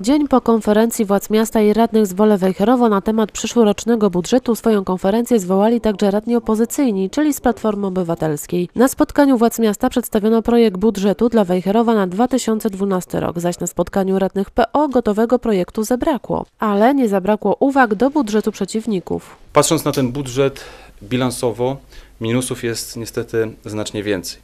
Dzień po konferencji władz miasta i radnych z Wolę Wejherowo na temat przyszłorocznego budżetu swoją konferencję zwołali także radni opozycyjni, czyli z Platformy Obywatelskiej. Na spotkaniu władz miasta przedstawiono projekt budżetu dla Wejherowa na 2012 rok, zaś na spotkaniu radnych PO gotowego projektu zabrakło. Ale nie zabrakło uwag do budżetu przeciwników. Patrząc na ten budżet bilansowo, minusów jest niestety znacznie więcej.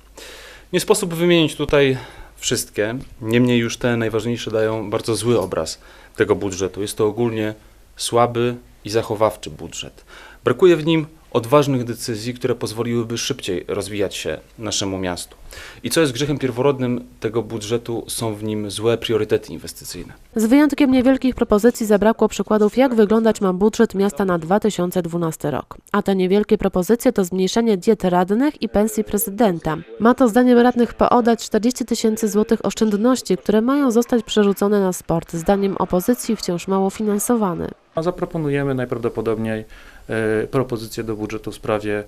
Nie sposób wymienić tutaj wszystkie, niemniej już te najważniejsze dają bardzo zły obraz tego budżetu. Jest to ogólnie słaby i zachowawczy budżet. Brakuje w nim odważnych decyzji, które pozwoliłyby szybciej rozwijać się naszemu miastu. I co jest grzechem pierworodnym tego budżetu, są w nim złe priorytety inwestycyjne. Z wyjątkiem niewielkich propozycji zabrakło przykładów, jak wyglądać ma budżet miasta na 2012 rok. A te niewielkie propozycje to zmniejszenie diet radnych i pensji prezydenta. Ma to zdaniem radnych PO dać 40 tysięcy złotych oszczędności, które mają zostać przerzucone na sport. Zdaniem opozycji wciąż mało finansowany. A zaproponujemy najprawdopodobniej e, propozycję do budżetu w sprawie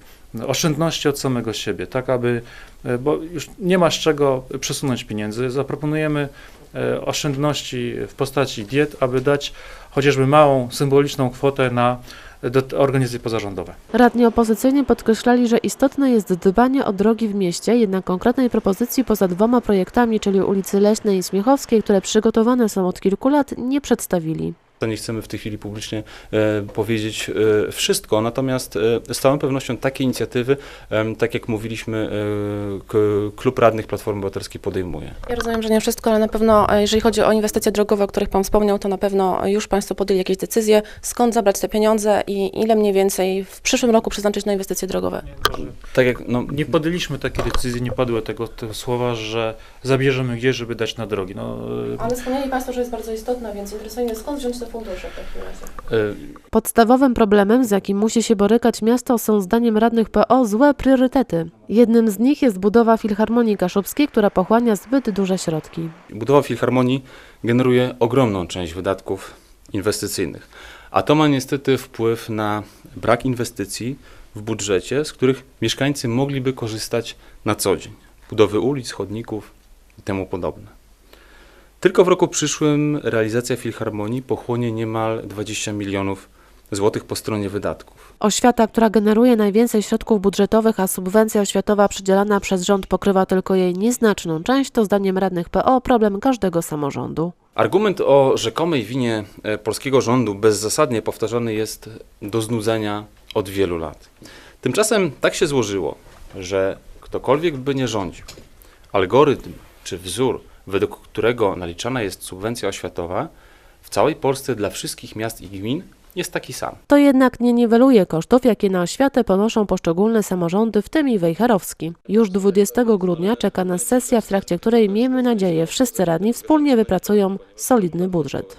oszczędności od samego siebie, tak aby, e, bo już nie ma z czego przesunąć pieniędzy, zaproponujemy e, oszczędności w postaci diet, aby dać chociażby małą, symboliczną kwotę na organizacje pozarządowe. Radni opozycyjni podkreślali, że istotne jest dbanie o drogi w mieście, jednak konkretnej propozycji poza dwoma projektami, czyli ulicy Leśnej i Śmiechowskiej, które przygotowane są od kilku lat, nie przedstawili. To nie chcemy w tej chwili publicznie e, powiedzieć e, wszystko, natomiast e, z całą pewnością takie inicjatywy, tak jak mówiliśmy, Klub Radnych Platformy Obywatelskiej podejmuje. Ja rozumiem, że nie wszystko, ale na pewno, jeżeli chodzi o inwestycje drogowe, o których Pan wspomniał, to na pewno już Państwo podjęli jakieś decyzje, skąd zabrać te pieniądze i ile mniej więcej w przyszłym roku przeznaczyć na inwestycje drogowe. Tak jak, no, Nie podjęliśmy takiej decyzji, nie padły tego, tego słowa, że zabierzemy gdzieś, żeby dać na drogi. No, Ale wspomnieli Państwo, że jest bardzo istotna, więc interesuje mnie, skąd wziąć te fundusze w takim razie. e, Podstawowym problemem, z jakim musi się borykać miasto, są zdaniem radnych PO złe priorytety. Jednym z nich jest budowa Filharmonii Kaszubskiej, która pochłania zbyt duże środki. Budowa filharmonii generuje ogromną część wydatków inwestycyjnych, a to ma niestety wpływ na brak inwestycji w budżecie, z których mieszkańcy mogliby korzystać na co dzień. Budowy ulic, chodników i temu podobne. Tylko w roku przyszłym realizacja filharmonii pochłonie niemal 20 milionów złotych po stronie wydatków. Oświata, która generuje najwięcej środków budżetowych, a subwencja oświatowa przydzielana przez rząd pokrywa tylko jej nieznaczną część, to zdaniem radnych PO problem każdego samorządu. Argument o rzekomej winie e, polskiego rządu bezzasadnie powtarzany jest do znudzenia od wielu lat. Tymczasem tak się złożyło, że ktokolwiek by nie rządził, algorytm czy wzór, według którego naliczana jest subwencja oświatowa, w całej Polsce dla wszystkich miast i gmin jest taki sam. To jednak nie niweluje kosztów, jakie na oświatę ponoszą poszczególne samorządy, w tym i Wejherowski. Już 20 grudnia czeka nas sesja, w trakcie której miejmy nadzieję wszyscy radni wspólnie wypracują solidny budżet.